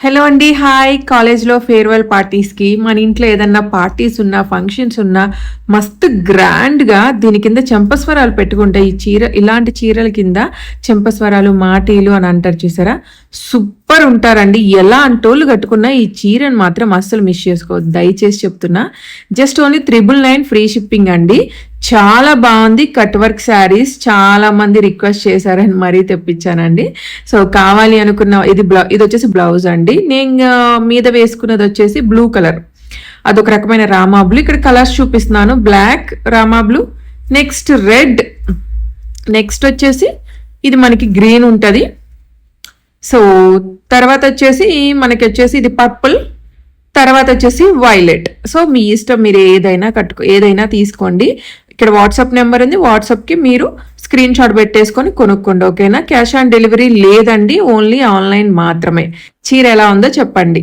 Hello అండి hi కాలేజ్లో farewell పార్టీస్కి మన ఇంట్లో ఏదన్నా పార్టీస్ ఉన్నా ఫంక్షన్స్ ఉన్నా మస్తు గ్రాండ్గా దీని కింద చెంపస్వరాలు పెట్టుకుంటే ఈ చీర ఇలాంటి చీరల కింద చెంపస్వరాలు మాటీలు అని అంటారు చూసారా? సూపర్ ఉంటారండి? ఎలా అంటోళ్ళు కట్టుకున్నా ఈ చీరను మాత్రం అస్సలు మిస్ చేసుకోవద్దు. దయచేసి చెప్తున్నా just only triple nine free shipping అండి. చాలా బాగుంది కట్ వర్క్ శారీస్. చాలా మంది రిక్వెస్ట్ చేశారని మరీ తెప్పించానండి. సో కావాలి అనుకున్న ఇది బ్లౌ ఇది వచ్చేసి బ్లౌజ్ అండి. నేను మీద వేసుకున్నది వచ్చేసి బ్లూ కలర్. అదొక రకమైన రామా బ్లూ. ఇక్కడ కలర్స్ చూపిస్తున్నాను. Black Rama blue. Next red. Next వచ్చేసి ఇది మనకి గ్రీన్ ఉంటుంది. సో తర్వాత వచ్చేసి మనకి వచ్చేసి ఇది పర్పుల్ తర్వాత వచ్చేసి వైలెట్. సో మీ ఇష్టం మీరు ఏదైనా కట్టుకో ఏదైనా తీసుకోండి. ఇక్కడ వాట్సాప్ నెంబర్ ఉంది. వాట్సాప్కి మీరు స్క్రీన్ షాట్ పెట్టేసుకొని కొనుక్కోండి ఓకేనా? క్యాష్ ఆన్ డెలివరీ లేదండి ఓన్లీ ఆన్లైన్ మాత్రమే. చీర ఎలా ఉందో చెప్పండి.